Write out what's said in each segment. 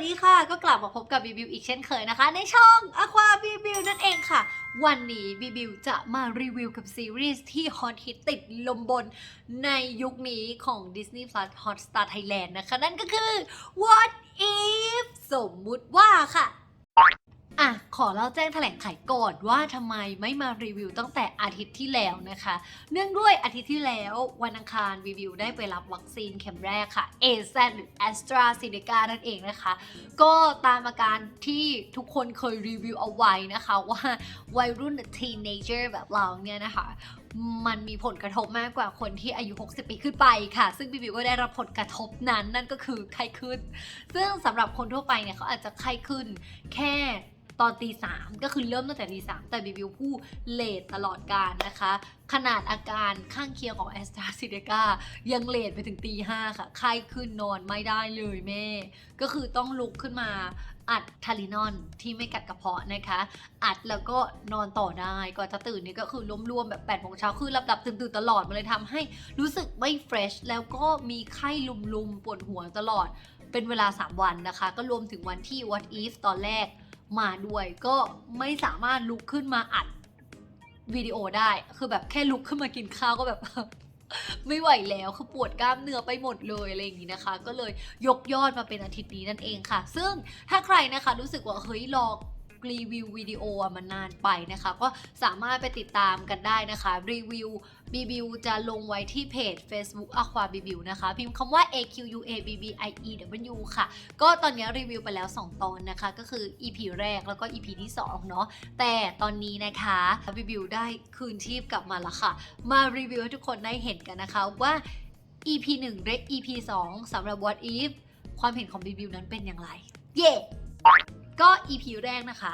วัสดีค่ะ ก็กลับมาพบกับบีบิวอีกเช่นเคยนะคะ ในช่อง Aqua b ีบิวนั่นเองค่ะ วันนี้บีบิวจะมารีวิวกับซีรีส์ที่ฮอตฮิตติดลมบนในยุคนี้ของ Disney Plus Hotstar Thailand นะคะ นั่นก็คือ What If สมมุติว่าค่ะ อะขอเล่าแจ้งแถลงไขก่อนว่าทำไมไม่มารีวิวตั้งแต่อาทิตย์ที่แล้วนะคะ เนื่องด้วยอาทิตย์ที่แล้ววันอังคารรีวิวได้ไปรับวัคซีนเข็มแรกค่ะ a z หรือ a s t r a z e ซ e c a นั่นเองนะคะ ก็ตามอาการที่ทุกคนเคยรีวิวเอาไว้นะคะ ว่าวัยรุ่น teenager แบบเราเนี่ยนะคะมันมีผลกระทบมากกว่าคนที่อายุ 60 ปีขึ้นไปค่ะ ซึ่งบิบิวก็ได้รับผลกระทบนั้น นั่นก็คือไข้ขึ้น ซึ่งสำหรับคนทั่วไปเนี่ยเขาอาจจะไข้ขึ้นแค่ ตอนตีสามก็คือเริ่มตั้งแต่ตีสามแต่บิบิวผู้เลทตลอดการนะคะ ขนาดอาการข้างเคียงของแอสตราซิเนกายังเลทไปถึงตีห้าค่ะไข้ขึ้นนอนไม่ได้เลยแม่ ก็คือต้องลุกขึ้นมาอัดทาลินอนที่ไม่กัดกระเพาะนะคะ อัดแล้วก็นอนต่อได้ก่อนจะตื่นนี่ก็คือรวมๆแบบ8ปดโมงเช้าคือหลับๆตื่นๆตลอดมันเลยทำให้รู้สึกไม่เฟรชแล้วก็มีไข้ลุมๆปวดหัวตลอดเป็นเวลา 3 วันนะคะ ก็รวมถึงวันที่ What If ตอนแรก มาด้วย ก็ไม่สามารถลุกขึ้นมาอัดวิดีโอได้ คือแบบแค่ลุกขึ้นมากินข้าวก็แบบ ไม่ไหวแล้วคือปวดกล้ามเนื้อไปหมดเลยอะไรอย่างนี้นะคะ ก็เลยยกยอดมาเป็นอาทิตย์นี้นั่นเองค่ะ ซึ่งถ้าใครนะคะรู้สึกว่าเฮ้ยรอ รีวิววิดีโอมันนานไปนะคะ ก็สามารถไปติดตามกันได้นะคะรีวิวบีบิวจะลงไว้ที่เพจ Facebook Aqua b b i w นะคะ พิมพ์คำว่า A Q U A B B I E W ค่ะ ก็ตอนนี้รีวิวไปแล้ว 2 ตอนนะคะ ก็คือ EP แรกแล้วก็ EP ที่ 2 เนาะแต่ตอนนี้นะคะบีบิวได้คืนชีพกลับมาแล้วค่ะ มารีวิวให้ทุกคนได้เห็นกันนะคะว่า EP 1และ EP 2สำหรับ What If ความเห็นของบีบิวนั้นเป็นอย่างไร เย่ ก็ EP แรกนะคะ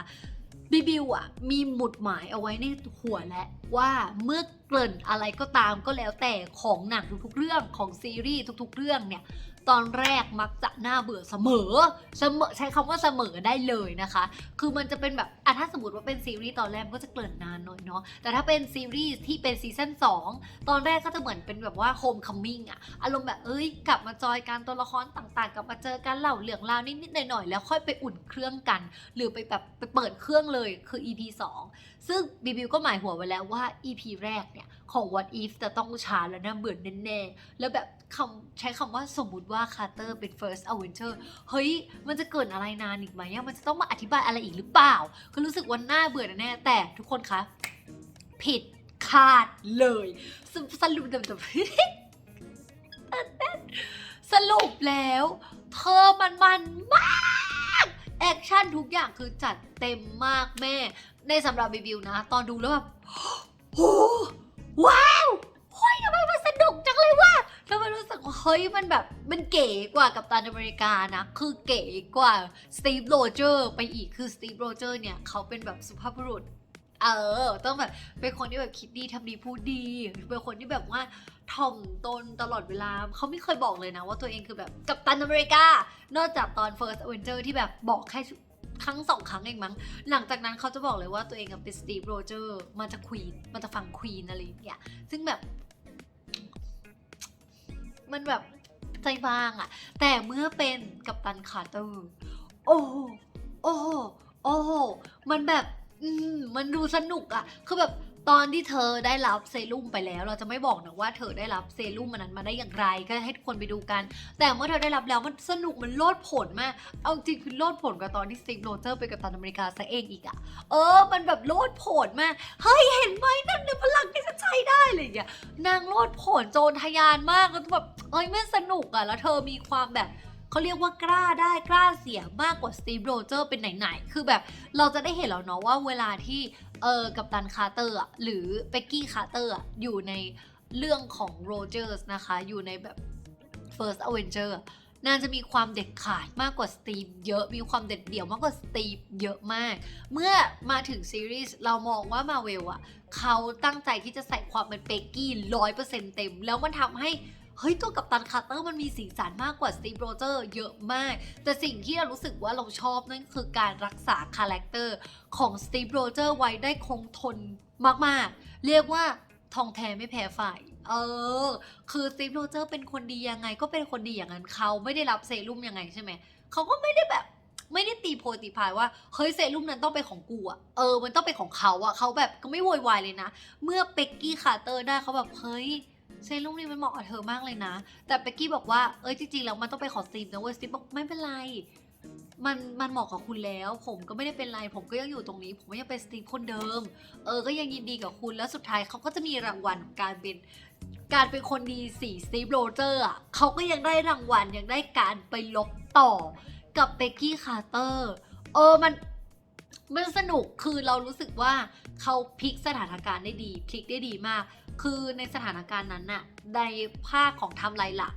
บิบิวอะมีหมุดหมายเอาไว้ในหัวแล้วว่าเมื่อเกริ่นอะไรก็ตามก็แล้วแต่ของหนังทุกๆเรื่องของซีรีส์ทุกๆเรื่องเนี่ย ตอนแรกมักจะน่าเบื่อเสมอเสมอใช้คำว่าเสมอได้เลยนะคะ คือมันจะเป็นแบบอะถ้าสมมติว่าเป็นซีรีส์ตอนแรกก็จะเกริ่นนานหน่อยเนาะแต่ถ้าเป็นซีรีส์ที่เป็นซีซั่น2 ตอนแรกก็จะเหมือนเป็นแบบว่าโฮมคัมมิ่งอะอารมณ์แบบเอ้ยกลับมาจอยกันตัวละครต่างๆ กลับมาเจอกันเล่าเรื่องราวนิดๆหน่อยๆแล้วค่อยไปอุ่นเครื่องกัน หรือไปแบบไปเปิดเครื่องเลยคือ EP 2 ซึ่งบีบิวก็หมายหัวไว้แล้วว่า EP แรกเนี่ยของ What If จะต้องช้าแล้วน่าเบื่อแน่ๆแล้วแบบ คำใช้คำว่าสมมุติว่าคาร์เตอร์เป็น first avenger เฮ้ย มันจะเกิดอะไรนานอีกไหมมันจะต้องมาอธิบายอะไรอีกหรือเปล่า ก็รู้สึกว่าน่าเบื่อแน่แต่ทุกคนคะ ผิดคาดเลยสสรุปแบบสรุปแล้ว เธอมันมันมากแอคชั่นทุกอย่างคือจัดเต็มมากแม่ ในสำหรับรีวิวนะ ตอนดูแล้วแบบโอ้ว้าว เฮ้ยมันแบบมันเก๋กว่ากับตันอเมริกานะ คือเก๋กว่าสตีฟโรเจอร์ไปอีกคือสตีฟโรเจอร์เนี่ยเขาเป็นแบบสุภาพบุรุษเออ ต้องแบบเป็นคนที่แบบคิดดีทำดีพูดดี เป็นคนที่แบบว่าถ่อมตนตลอดเวลา เขาไม่เคยบอกเลยนะว่าตัวเองคือแบบกัปตันอเมริกา นอกจากตอน First Avenger ที่แบบบอกแค่ครั้งสองครั้งเองมั้ง หลังจากนั้นเขาจะบอกเลยว่าตัวเองเป็นสตีฟโรเจอร์มาจากควีนมาจากฝั่งควีนอะไรอย่างเงี้ย ซึ่งแบบ มันแบบใจบางอะแต่เมื่อเป็นกัปตันคาร์เตอร์โอ้โหโอ้โหโอ้โหมันแบบ อืมมันดูสนุกอะคือแบบ ตอนที่เธอได้รับเซรุ่มไปแล้ว เราจะไม่บอกนะว่าเธอได้รับเซรุ่มมันนั้นมาได้อย่างไร ก็ให้ทุกคนไปดูกัน แต่เมื่อเธอได้รับแล้วมันสนุกมันโลดผลมาก เอาจริงคือโลดผลกว่าตอนที่สตีฟโรเจอร์ไปกับตันอเมริกาซะเองอีกอะเออ มันแบบโลดผลมาก เฮ้ยเห็นไหมนั่นคือพลังที่จะใช้ได้อะไรอย่างเงี้ยนางโลดผลโจรทะยานมากแล้วแบบเอ้ยมันสนุกอะแล้วเธอมีความแบบ เขาเรียกว่ากล้าได้กล้าเสียมากกว่าสตีฟโรเจอร์เป็นไหนๆ คือแบบเราจะได้เห็นแล้วเนาะว่าเวลาที่เออกับตันคาร์เตอร์หรือเบกกี้คาร์เตอร์อยู่ในเรื่องของโรเจอร์สนะคะ อยู่ในแบบ First Avenger อะนางจะมีความเด็ดขาดมากกว่าสตีฟเยอะมีความเด็ดเดี่ยวมากกว่าสตีฟเยอะมาก เมื่อมาถึงซีรีส์เรามองว่ามาเวลอะเขาตั้งใจที่จะใส่ความเป็นเบกกี้ร้อยเปอร์เซ็นต์เต็ม แล้วมันทำให้ เฮ้ยตัวกับตันคาร์เตอร์มันมีสีสันมากกว่าสตีฟโรเจอร์เยอะมาก แต่สิ่งที่เรารู้สึกว่าเราชอบนั่นคือการรักษาคาแรคเตอร์ของสตีฟโรเจอร์ไว้ได้คงทนมากๆ เรียกว่าทองแท้ไม่แพ้ฝ่ายเออ คือสตีฟโรเจอร์เป็นคนดียังไงก็เป็นคนดีอย่างนั้นเขาไม่ได้รับเซรุ่มยังไงใช่ไหม เขาก็ไม่ได้แบบไม่ได้ตีโพตีพายว่า เฮ้ยเซรุ่มนั้นต้องเป็นของกูอะเออ มันต้องเป็นของเขาอะเขาแบบก็ไม่โวยวายเลยนะ เมื่อเป็กกี้คาร์เตอร์ได้เขาแบบเฮ้ย เซรุ่มนี้มันเหมาะกับเธอมากเลยนะ แต่เป็กกี้บอกว่าเอ้ยจริงๆแล้วมันต้องเป็นขอสตีฟนะเว้ยสตีฟบอกไม่เป็นไรมันมันเหมาะกับคุณแล้ว ผมก็ไม่ได้เป็นไร ผมก็ยังอยู่ตรงนี้ ผมก็ยังเป็นสตีฟคนเดิม เออ ก็ยังยินดีกับคุณแล้วสุดท้ายเขาก็จะมีรางวัลการเป็นการเป็นคนดีสี่สตีฟโรเจอร์อะเขาก็ยังได้รางวัลยังได้การไปลบต่อกับเบกกี้คาร์เตอร์เออมันมันสนุกคือเรารู้สึกว่าเขาพลิกสถานการณ์ได้ดี พลิกได้ดีมาก คือในสถานการณ์นั้นน่ะในภาคของไทำลายหลัก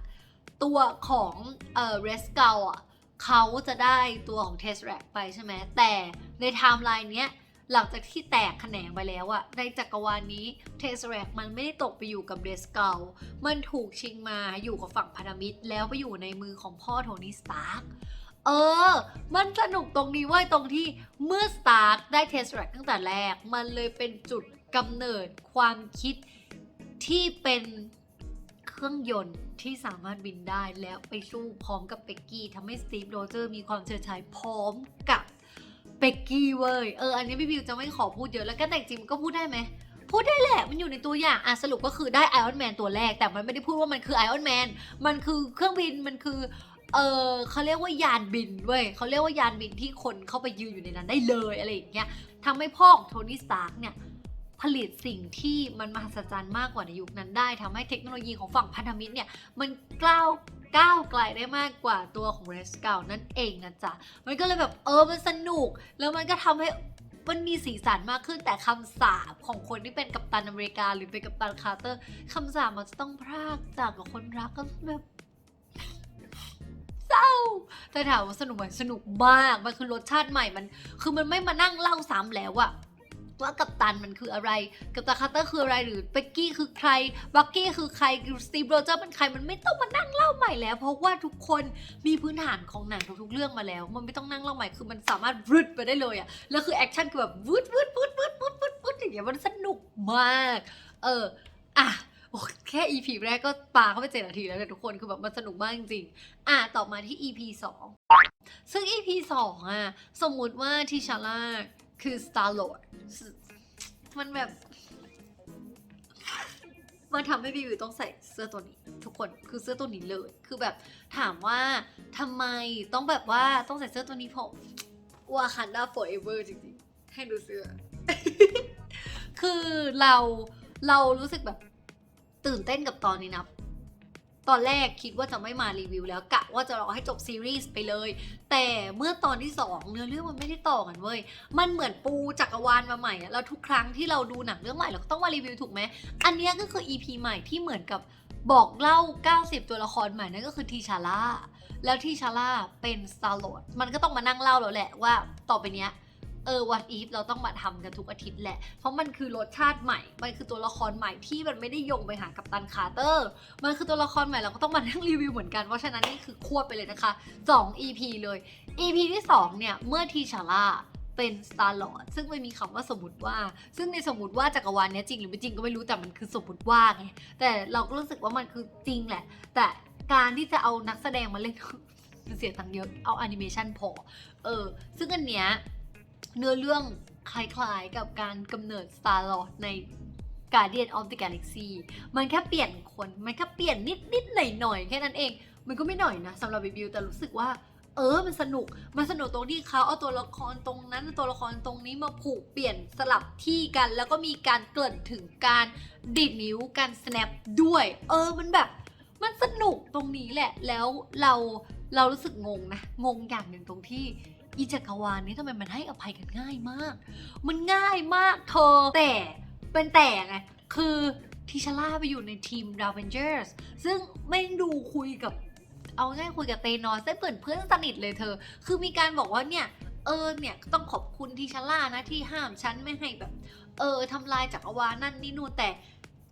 ตัวของเอ่อเรสเกลอะเขาจะได้ตัวของเทสแรกไปใช่ไหมแต่ในไทม์ไลน์เนี้ยหลังจากที่แตกแขนงไปแล้วอะในจักรวาลนี้เทสแรกมันไม่ได้ตกไปอยู่กับเดสเกลมันถูกชิงมาอยู่กับฝั่งพันธมิตร แล้วไปอยู่ในมือของพ่อโทนี่สตาร์กเออ มันสนุกตรงนี้ว่าตรงที่เมื่อสตาร์กได้เทสแรกตั้งแต่แรก มันเลยเป็นจุดกำเนิดความคิด ที่เป็นเครื่องยนต์ที่สามารถบินได้แล้วไปสู้พร้อมกับเป็กกี้ทำให้สตีฟโรเจอร์มีความเฉิดฉายพร้อมกับเป็กกี้เว้ยเอออันนี้พี่บิวจะไม่ขอพูดเยอะแล้วก็แต่จริงมันก็พูดได้ไหมพูดได้แหละ มันอยู่ในตัวอย่าง อะสรุปก็คือได้ไอออนแมนตัวแรก แต่มันไม่ได้พูดว่ามันคือไอออนแมน มันคือเครื่องบิน มันคือ เออเขาเรียกว่ายานบินเว้ยเขาเรียกว่ายานบินที่คนเข้าไปยืนอยู่ในนั้นได้เลยอะไรอย่างเงี้ยทำให้พ่อของโทนี่สตาร์กเนี่ย ผลิตสิ่งที่มันมหัศจรรย์มากกว่าในยุคนั้นได้ทำให้เทคโนโลยีของฝั่งพันธมิตรเนี่ยมันก้าวก้าวไกลได้มากกว่าตัวของเรสเกลนั่นเองนะจ๊ะ มันก็เลยแบบเออมันสนุก แล้วมันก็ทำให้มันมีสีสันมากขึ้นแต่คำสาปของคนที่เป็นกัปตันอเมริกา หรือเป็นกัปตันคาร์เตอร์คำสาปมันจะต้องพรากจากกับคนรักก็แบบเศร้าแต่ถามว่าสนุกไหมสนุกมาก มันคือรสชาติใหม่มัน คือมันไม่มานั่งเล่าซ้ำแล้วอะ ว่ากัปตันมันคืออะไร กัปตันคาร์เตอร์คืออะไรหรือเป็กกี้คือใครบักกี้คือใครสตีฟโรเจอร์เป็นใครมันไม่ต้องมานั่งเล่าใหม่แล้ว เพราะว่าทุกคนมีพื้นฐานของหนังทุกๆเรื่องมาแล้ว มันไม่ต้องนั่งเล่าใหม่คือมันสามารถวืดไปได้เลยอะแล้วคือแอคชั่นคือแบบวืดวืดวืดวืดวืดวืดวืดอย่างเงี้ยมันสนุกมาก เอออะโอ้แค่ EP แรกก็ปาเข้าไปเจ็ดนาทีแล้วเนี่ยทุกคนคือแบบมันสนุกมากจริงๆ อะต่อมาที่ EP 2 ซึ่ง EP 2อะสมมุติว่าทิชาร่า คือ Star Lord มันแบบ มันทำให้บิวต้องใส่เสื้อตัวนี้ ทุกคนคือเสื้อตัวนี้เลย คือแบบถามว่าทำไมต้องแบบว่าต้องใส่เสื้อตัวนี้ผมวาคันดา forever จริงๆ ให้ดูเสื้อ คือเราเรารู้สึกแบบตื่นเต้นกับตอนนี้นะ ตอนแรกคิดว่าจะไม่มารีวิวแล้วกะว่าจะรอให้จบซีรีส์ไปเลย แต่เมื่อตอนที่ 2 เนื้อเรื่องมันไม่ได้ต่อกันเว้ย มันเหมือนปูจักรวาลมาใหม่อะแล้วทุกครั้งที่เราดูหนังเรื่องใหม่เราก็ต้องมารีวิวถูกไหม อันนี้ก็คือ EP ใหม่ที่เหมือนกับบอกเล่า 90 ตัวละครใหม่นั่นก็คือทีชาร่า แล้วทีชาร่าเป็น Star Lord มันก็ต้องมานั่งเล่าแล้วแหละว่าต่อไปเนี้ย เออวันอีฟเราต้องมาทำกันทุกอาทิตย์แหละ เพราะมันคือรสชาติใหม่ มันคือตัวละครใหม่ที่มันไม่ได้ยงไปหากัปตันคาร์เตอร์ มันคือตัวละครใหม่เราก็ต้องมานั่งรีวิวเหมือนกัน เพราะฉะนั้นนี่คือควบไปเลยนะคะ 2 EP เลย EP ที่ 2 เนี่ย เมื่อทีชาร่าเป็น Star Lord ซึ่งไม่มีคำว่าสมมติว่า ซึ่งในสมมติว่าจักรวาลนี้จริงหรือไม่จริงก็ไม่รู้แต่มันคือสมมติว่าไงแต่เราก็รู้สึกว่ามันคือจริงแหละ แต่การที่จะเอานักแสดงมาเล่นมันเสียตังค์เยอะเอาแอนิเมชันพอเออซึ่งอันเนี้ย เนื้อเรื่องคล้ายๆกับการกำเนิด Star Lord ใน Guardian of the Galaxy มันแค่เปลี่ยนคน มันแค่เปลี่ยนนิดนิดๆหน่อยหน่อยๆแค่นั้นเอง มันก็ไม่หน่อยนะสำหรับบิวแต่รู้สึกว่า เออ มันสนุก มันสนุกตรงที่เขาเอาตัวละครตรงนั้นตัวละครตรงนี้มาผูกเปลี่ยนสลับที่กัน แล้วก็มีการเกริ่นถึงการดีดนิ้วการ snap ด้วย เออ มันแบบ มันสนุกตรงนี้แหละ แล้วเราเรารู้สึกงงนะ งงอย่างหนึ่งตรงที่ อีจักรวาลนี้ทำไมมันให้อภัยกันง่ายมาก มันง่ายมากเธอ แต่เป็นแต่ไง คือทิชาร่าไปอยู่ในทีมดาวเวนเจอร์สซึ่งไม่งดูคุยกับ เอาง่ายคุยกับเตนอสได้เปิดเพื่อนสนิทเลยเธอ คือมีการบอกว่าเนี่ย เออเนี่ยต้องขอบคุณทิชาร่านะที่ห้ามฉันไม่ให้แบบ เออทำลายจักรวาลนั่นนี่นู่นแต่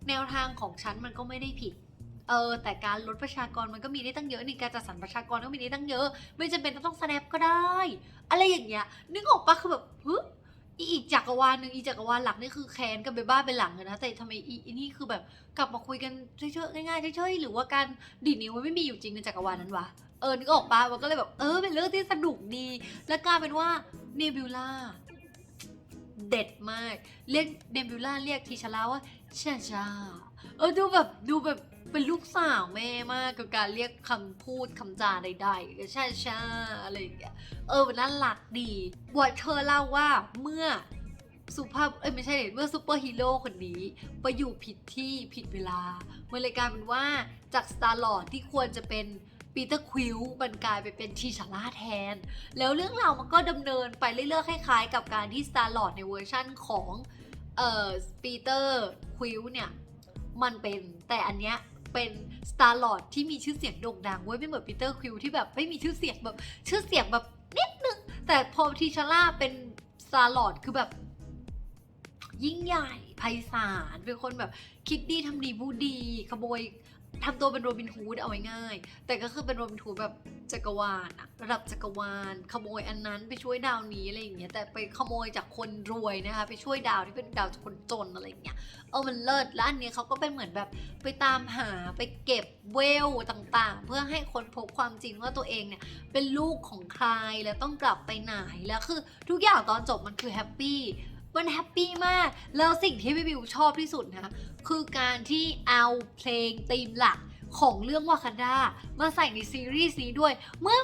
แนวทางของฉันมันก็ไม่ได้ผิด เออแต่การลดประชากรมันก็มีได้ตั้งเยอะนี่การจัดสรรประชากรก็มีได้ตั้งเยอะ ไม่จำเป็นต้อง snap ก็ได้ อะไรอย่างเงี้ยนึกออกปะคือแบบฮึอีอีกจักรวาลหนึ่งอีจักรวาลหลักนี่คือแคนกับเบบ้าเป็นหลังเลยนะแต่ทำไมอีนี่คือแบบกลับมาคุยกันเฉยๆง่ายๆเฉยๆหรือว่าการดีดนิ้วมันไม่มีอยู่จริงในจักรวาลนั้นวะเออนึกออกปะมันก็เลยแบบเออเป็นเรื่องที่สนุกดี แล้วกลายเป็นว่าเนบิวล่าเด็ดมาก เรียกเนบิวล่าเรียกทีชาร่าว่าชาชาเออดูแบบดูแบบ เป็นลูกสาวแม่มากกับการเรียกคำพูดคำจาใดๆใชาชาอะไรอย่างเงี้ยเออมันน่ารักดีบทเธอเล่าว่าเมื่อสุภาพเอ้ยไม่ใช่เมื่อซูเปอร์ฮีโร่คนนี้ไปอยู่ผิดที่ผิดเวลามันเลยกลายเป็นว่าจากสตาร์ลอ d ที่ควรจะเป็นปีเตอร์ควิลมันกลายไปเป็นทีชาร่าแทน แล้วเรื่องราวมันก็ดำเนินไปเรื่อยๆคล้ายๆ กับการที่สตาร์ลอ d ในเวอร์ชั่นของเอ่อปีเตอร์ควิลเนี่ย มันเป็นแต่อันเนี้ย เป็นสตาร์ลอดที่มีชื่อเสียงโด่งดังเว้ยไม่เหมือนปีเตอร์ควิลที่แบบไม่มีชื่อเสียงแบบชื่อเสียงแบบนิดนึง แต่พอทีชาร่าเป็นสตาร์ลอดคือแบบ ยิ่งใหญ่ไพศาลเป็นคนแบบคิดดีทำดีพูดดีขโมย ทำตัวเป็นโรบินฮูดเอาไว้ง่าย แต่ก็คือเป็นโรบินฮูดแบบจักรวาลอะระดับจักรวาล ขโมยอันนั้นไปช่วยดาวนี้อะไรอย่างเงี้ยแต่ไปขโมยจากคนรวยนะคะไปช่วยดาวที่เป็นดาวจากคนจนอะไรอย่างเงี้ยเออมันเลิศแล้วอันเนี้ยเขาก็เป็นเหมือนแบบไปตามหาไปเก็บเวลต่างๆ เพื่อให้คนพบความจริงว่าตัวเองเนี่ยเป็นลูกของใครแล้วต้องกลับไปไหนแล้วคือทุกอย่างตอนจบมันคือแฮปปี้ มันแฮปปี้มาก แล้วสิ่งที่พี่บิวชอบที่สุดนะ คือการที่เอาเพลงธีมหลักของเรื่องวากันดามาใส่ในซีรีส์นี้ด้วย เมื่อ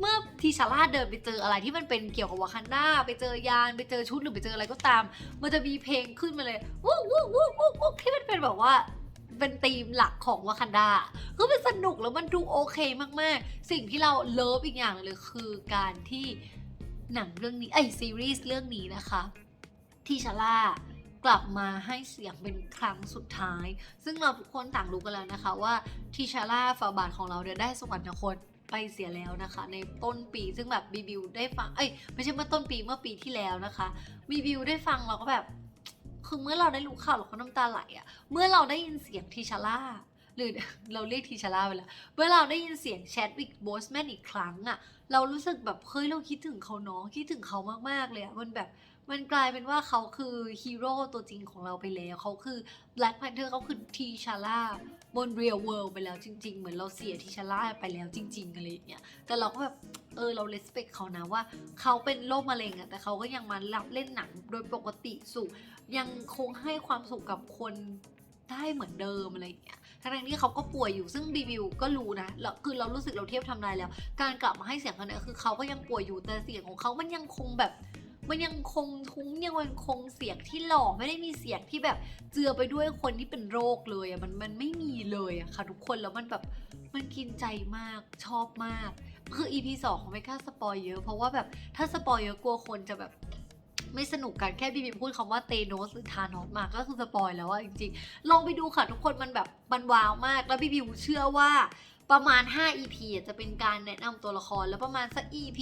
เมื่อทีชาร่าเดินไปเจออะไรที่มันเป็นเกี่ยวกับวากันดาไปเจอยานไปเจอชุดหรือไปเจออะไรก็ตาม มันจะมีเพลงขึ้นมาเลยวู้วู้วู้วู้วู้ที่มันเป็นแบบว่าเป็นธีมหลักของวากันดาคือมันสนุกแล้วมันดูโอเคมากๆ สิ่งที่เราเลิฟอีกอย่างเลยคือการที่หนังเรื่องนี้ไอยซีรีส์เรื่องนี้นะคะ ที่ชาร่ากลับมาให้เสียงเป็นครั้งสุดท้าย ซึ่งเราทุกคนต่างรู้กันแล้วนะคะว่าทีชาร่าฝาบาทของเราเนี่ยได้สวรรคตไปเสียแล้วนะคะ ในต้นปีซึ่งแบบบีบิวได้ฟังเอ้ยไม่ใช่เมื่อต้นปีเมื่อปีที่แล้วนะคะบีบิวได้ฟังเราก็แบบคือเมื่อเราได้รู้ข่าวเราก็น้ำตาไหลอะเมื่อเราได้ยินเสียงทีชาร่าหรือเราเรียกทีชาร่าไปแล้วเมื่อเราได้ยินเสียงแชดวิกโบสแมนอีกครั้งอะเรารู้สึกแบบเฮ้ยเราคิดถึงเขาเนาะคิดถึงเขามากๆเลยอะมันแบบ มันกลายเป็นว่าเขาคือฮีโร่ตัวจริงของเราไปแล้ว เขาคือ Black Panther เขาคือทีชาร่าบน Real World ไปแล้วจริง ๆ เหมือนเราเสียทีชาร่าไปแล้วจริง ๆ อะไรอย่างเงี้ย แต่เราก็แบบ เออ เรา respect เขานะว่า เขาเป็นโรคมะเร็งอะแต่เขาก็ยังมารับเล่นหนังโดยปกติสุข ยังคงให้ความสุขกับคนได้เหมือนเดิมอะไรอย่างเงี้ยทั้งๆที่เขาก็ป่วยอยู่ซึ่งบีบิวก็รู้นะแล้วคือเรารู้สึกเราเทียบทำนายแล้ว การกลับมาให้เสียงกันเนี่ยคือเขาก็ยังป่วยอยู่แต่เสียงของเขามันยังคงแบบ มันยังคงทุ้งยังมันคงเสียงที่หล่อไม่ได้มีเสียงที่แบบเจือไปด้วยคนที่เป็นโรคเลยอะมันมันไม่มีเลยอะค่ะทุกคนแล้วมันแบบมันกินใจมากชอบมาก คือ EP สองของไม่กล้าสปอยเยอะ เพราะว่าแบบถ้าสปอยเยอะกลัวคนจะแบบไม่สนุกกันแค่บีบีพูดคำว่าเตโนสหรือทานอสมาก็คือสปอยแล้วอะจริงๆ ลองไปดูค่ะทุกคนมันแบบมันว้าวมาก แล้วบีบิวเชื่อว่าประมาณ 5 EP อะจะเป็นการแนะนำตัวละครแล้วประมาณสัก EP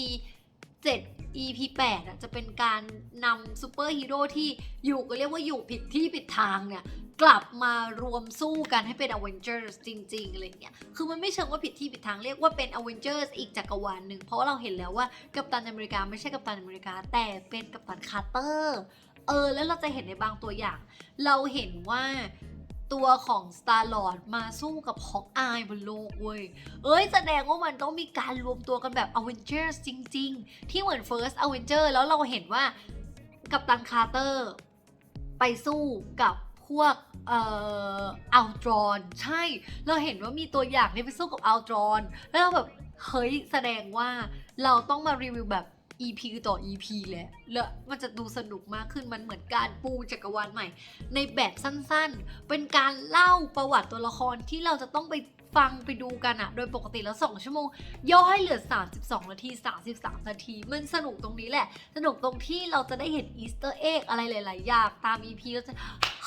7 EP 8อะจะเป็นการนำซูเปอร์ฮีโร่ที่อยู่ก็เรียกว่าอยู่ผิดที่ผิดทางเนี่ยกลับมารวมสู้กันให้เป็น Avengers จริง ๆ อะไรอย่างเงี้ย คือมันไม่เชิงว่าผิดที่ผิดทางเรียกว่าเป็น Avengers อีกจักรวาลหนึ่ง เพราะเราเห็นแล้วว่ากัปตันอเมริกาไม่ใช่กัปตันอเมริกา แต่เป็นกัปตันคาร์เตอร์ เออ แล้วเราจะเห็นในบางตัวอย่าง เราเห็นว่า ตัวของ Star Lord มาสู้กับฮอกอายบนโลกเว้ย เอ้ย แสดงว่ามันต้องมีการรวมตัวกันแบบ Avengers จริง ๆ ที่เหมือน First Avenger แล้วเราเห็นว่ากัปตันคาร์เตอร์ ไปสู้กับพวกเอ่ออัลตรอน ใช่ เราเห็นว่ามีตัวอย่างที่ไปสู้กับอัลตรอน แล้วเราแบบ เฮ้ย แสดงว่าเราต้องมารีวิวแบบ EP ต่อ EP แหละแล้วมันจะดูสนุกมากขึ้นมันเหมือนการปูจักรวาลใหม่ ในแบบสั้นๆ เป็นการเล่าประวัติตัวละครที่เราจะต้องไป ฟังไปดูกันอะโดยปกติแล้ว 2 ชั่วโมงย่อให้เหลือ 32 นาที 33 นาที มันสนุกตรงนี้แหละ สนุกตรงที่เราจะได้เห็นอีสเตอร์เอ็กอะไรหลาย ๆ อย่างตาม EP เราจะ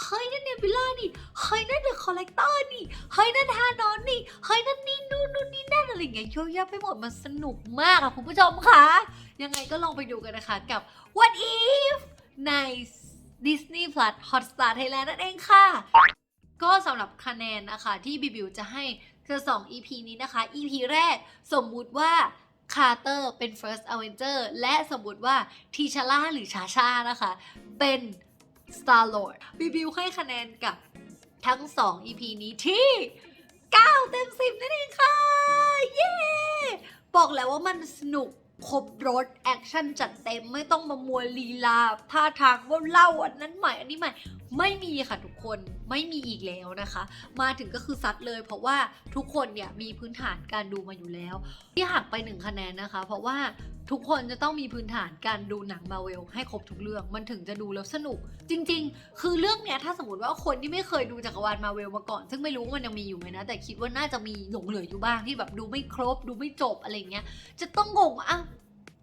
เฮ้ยนั่นเนบิล่านี่เฮ้ยนั่นเดอะคอลเลกเตอร์นี่เฮ้ยนั่นฮานอนนี่เฮ้ยนั่นนี่นู่นนู่นนี่นั่นอะไรอย่างเงี้ยเยอะแยะไปหมดมันสนุกมากอะคุณผู้ชมค่ะ ยังไงก็ลองไปดูกันนะคะกับ What If ใน Disney Plus Hotstar Thailand นั่นเองค่ะ ก็สำหรับคะแนนนะคะที่บิบิวจะให้ คือ2 EP นี้นะคะ EP แรกสมมุติว่าคาร์เตอร์เป็น First Avenger และสมมุติว่าทีชาร่าหรือชาชานะคะ เป็น Star Lord บิบิวให้คะแนนกับทั้ง 2 EP นี้ที่ 9 เต็ม 10 นั่นเองค่ะ เย้ บอกแล้วว่ามันสนุกครบรถแอคชั่นจัดเต็มไม่ต้องมามัวลีลาท่าทางว่าเล่าอันนั้นใหม่อันนี้ใหม่ ไม่มีค่ะทุกคน ไม่มีอีกแล้วนะคะ มาถึงก็คือซัดเลย เพราะว่าทุกคนเนี่ยมีพื้นฐานการดูมาอยู่แล้ว ที่หักไปหนึ่งคะแนนนะคะ เพราะว่าทุกคนจะต้องมีพื้นฐานการดูหนังมาเวลให้ครบทุกเรื่อง มันถึงจะดูแล้วสนุก จริง ๆ คือเรื่องเนี้ยถ้าสมมติว่าคนที่ไม่เคยดูจักรวาลมาเวลมาก่อน ซึ่งไม่รู้ว่ามันยังมีอยู่ไหมนะ แต่คิดว่าน่าจะมีหลงเหลืออยู่บ้างที่แบบดูไม่ครบ ดูไม่จบอะไรเงี้ยจะต้องงงว่า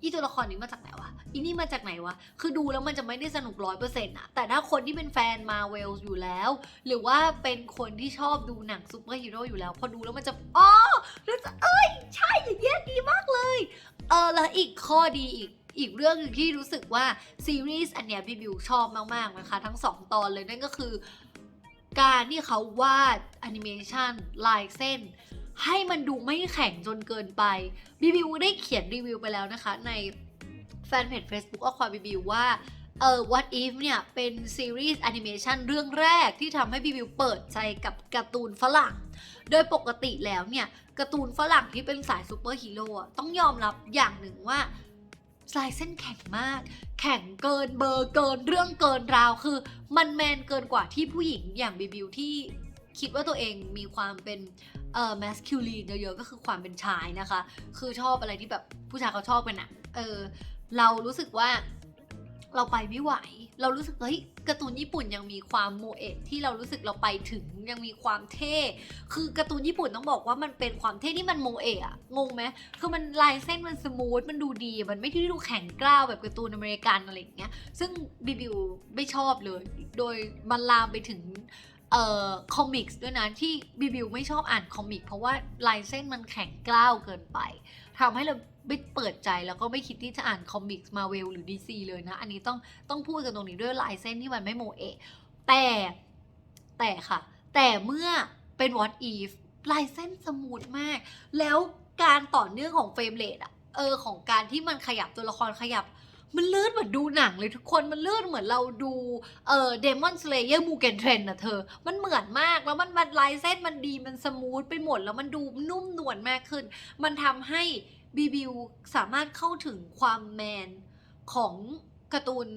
อีตัวละครนี้มาจากไหนวะ อีนี่มาจากไหนวะ คือดูแล้วมันจะไม่ได้สนุกร้อยเปอร์เซ็นต์อะแต่ถ้าคนที่เป็นแฟนมาเวลอยู่แล้ว หรือว่าเป็นคนที่ชอบดูหนังซูเปอร์ฮีโร่อยู่แล้ว พอดูแล้วมันจะ อ๋อแล้วจะ เอ้ย ใช่อย่างเงี้ยดีมากเลย เออ แล้วอีกข้อดีอีกอีกเรื่องนึงที่รู้สึกว่าซีรีส์อันเนี้ยพี่บิวชอบมากๆนะคะ ทั้งสองตอนเลยนั่นก็คือ การที่เขาวาดแอนิเมชันลายเส้น ให้มันดูไม่แข็งจนเกินไปบีบิวได้เขียนรีวิวไปแล้วนะคะ ในแฟนเพจ Facebook อควาบีบิวว่าเออ What If เนี่ยเป็นซีรีส์แอนิเมชันเรื่องแรกที่ทำให้บีบิวเปิดใจกับการ์ตูนฝรั่ง โดยปกติแล้วเนี่ยการ์ตูนฝรั่งที่เป็นสายซูเปอร์ฮีโร่ต้องยอมรับอย่างหนึ่งว่าลายเส้นแข็งมาก แข็งเกินเบอร์เกินเรื่องเกินราวคือ มันแมนเกินกว่าที่ผู้หญิงอย่างบีบิวที่คิดว่าตัวเองมีความเป็น เอ่อ masculine เยอะๆก็คือความเป็นชายนะคะ คือชอบอะไรที่แบบผู้ชายเขาชอบกันอะเออ เรารู้สึกว่าเราไปไม่ไหว เรารู้สึกเฮ้ยการ์ตูนญี่ปุ่นยังมีความโมเอะที่เรารู้สึกเราไปถึงยังมีความเท่ คือการ์ตูนญี่ปุ่นต้องบอกว่ามันเป็นความเท่ที่มันโมเอะอะงงไหมคือมันลายเส้นมันสมูทมันดูดีมันไม่ที่ดูแข็งกร้าวแบบการ์ตูนอเมริกันอะไรอย่างเงี้ยซึ่งบิบิวไม่ชอบเลย โดยมันลามไปถึง เอ่อคอมิกส์ด้วยนะที่บิบิวไม่ชอบอ่านคอมิก เพราะว่าลายเส้นมันแข็งกร้าวเกินไปทำให้เราไม่เปิดใจแล้วก็ไม่คิดที่จะอ่านคอมิกส์มาเวลหรือ DC เลยนะ อันนี้ต้องต้องพูดกันตรงนี้ด้วยลายเส้นที่มันไม่โมเอะแต่แต่ค่ะ แต่เมื่อเป็น what if ลายเส้นสมูทมาก แล้วการต่อเนื่องของเฟรมเรทอะเออของการที่มันขยับตัวละครขยับ มันลื่นเหมือนดูหนังเลยทุกคนมันลื่นเหมือนเราดูเอ่อเดมอนสเลเยอร์มูเกนเทรนนะเธอ มันเหมือนมากแล้วมันมันลายเส้นมันดีมันสมูทไปหมดแล้วมันดูนุ่มนวลมากขึ้น มันทำให้บีบิวสามารถเข้าถึงความแมนของการ์ตูน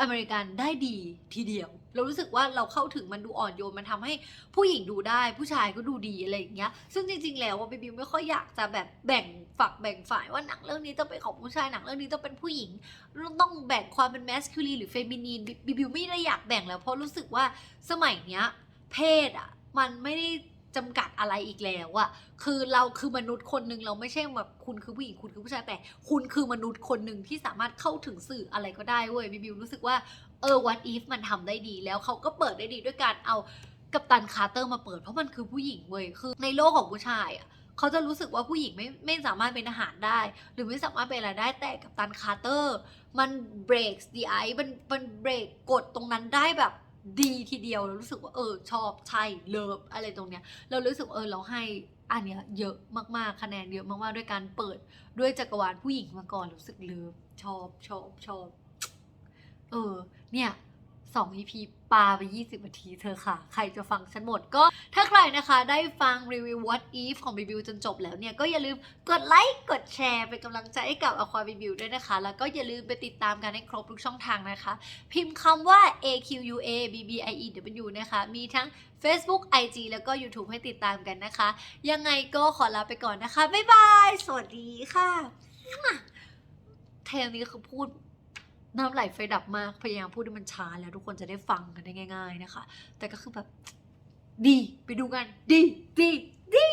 อเมริกันได้ดีทีเดียว เรารู้สึกว่าเราเข้าถึงมันดูอ่อนโยนมันทำให้ผู้หญิงดูได้ ผู้ชายก็ดูดีอะไรอย่างเงี้ย ซึ่งจริง ๆ แล้วว่าบีบิวไม่ค่อยอยากจะแบบแบ่งฝักแบ่งฝ่ายว่าหนังเรื่องนี้ต้องเป็นของผู้ชายหนังเรื่องนี้ต้องเป็นผู้หญิง ต้องแบ่งความเป็นแมสคูลีนหรือเฟมินีนบิบิวไม่ได้อยากแบ่งแล้วเพราะรู้สึกว่าสมัยเนี้ย เพศอะมันไม่ได้ จำกัดอะไรอีกแล้วอะคือเราคือมนุษย์คนหนึ่งเราไม่ใช่แบบคุณคือผู้หญิงคุณคือผู้ชายแต่ คุณคือมนุษย์คนหนึ่งที่สามารถเข้าถึงสื่ออะไรก็ได้เว้ยบิบิวรู้สึกว่าเออ what if มันทำได้ดี แล้วเขาก็เปิดได้ดีด้วยการเอากัปตันคาร์เตอร์มาเปิดเพราะมันคือผู้หญิงเว้ยคือในโลกของผู้ชายอะเขาจะรู้สึกว่าผู้หญิงไม่ไม่สามารถเป็นทหารได้ หรือไม่สามารถเป็นอะไรได้แต่กับตันคาร์เตอร์ มัน breaks the ice มันมันเบรกกดตรงนั้นได้แบบ ดีทีเดียวเรารู้สึกว่าเออชอบใช่เลิฟอะไรตรงเนี้ย เรารู้สึกเออเราให้อันเนี้ยเยอะมากๆคะแนนเยอะมากๆด้วยการเปิดด้วยจักรวาลผู้หญิงมาก่อนรู้สึกเลิฟชอบชอบชอบเออเนี่ย สอง EP ปาไป 20นาทีเธอค่ะ ใครจะฟังฉันหมดก็ ถ้าใครนะคะได้ฟังรีวิว What If ของ b ีบิวจนจบแล้วเนี่ย ก็อย่าลืมกดไลค์กดแชร์เป็นกำลังใจให้กับ Aqua b ีบิวด้วยนะคะ แล้วก็อย่าลืมไปติดตามกันให้ครบทุกช่องทางนะคะ พิมพ์คำว่า AQUA BBIEW นะคะ มีทั้ง Facebook IG แล้วก็ YouTube ให้ติดตามกันนะคะ ยังไงก็ขอลาไปก่อนนะคะบ๊ายบายสวัสดีค่ะเทปนี้คือพูด น้ำไหลไฟดับมากพยายามพูดให้มันช้าแล้วทุกคนจะได้ฟังกันได้ง่าย ๆนะคะ แต่ก็คือแบบดีไปดูกัน ดีดีดี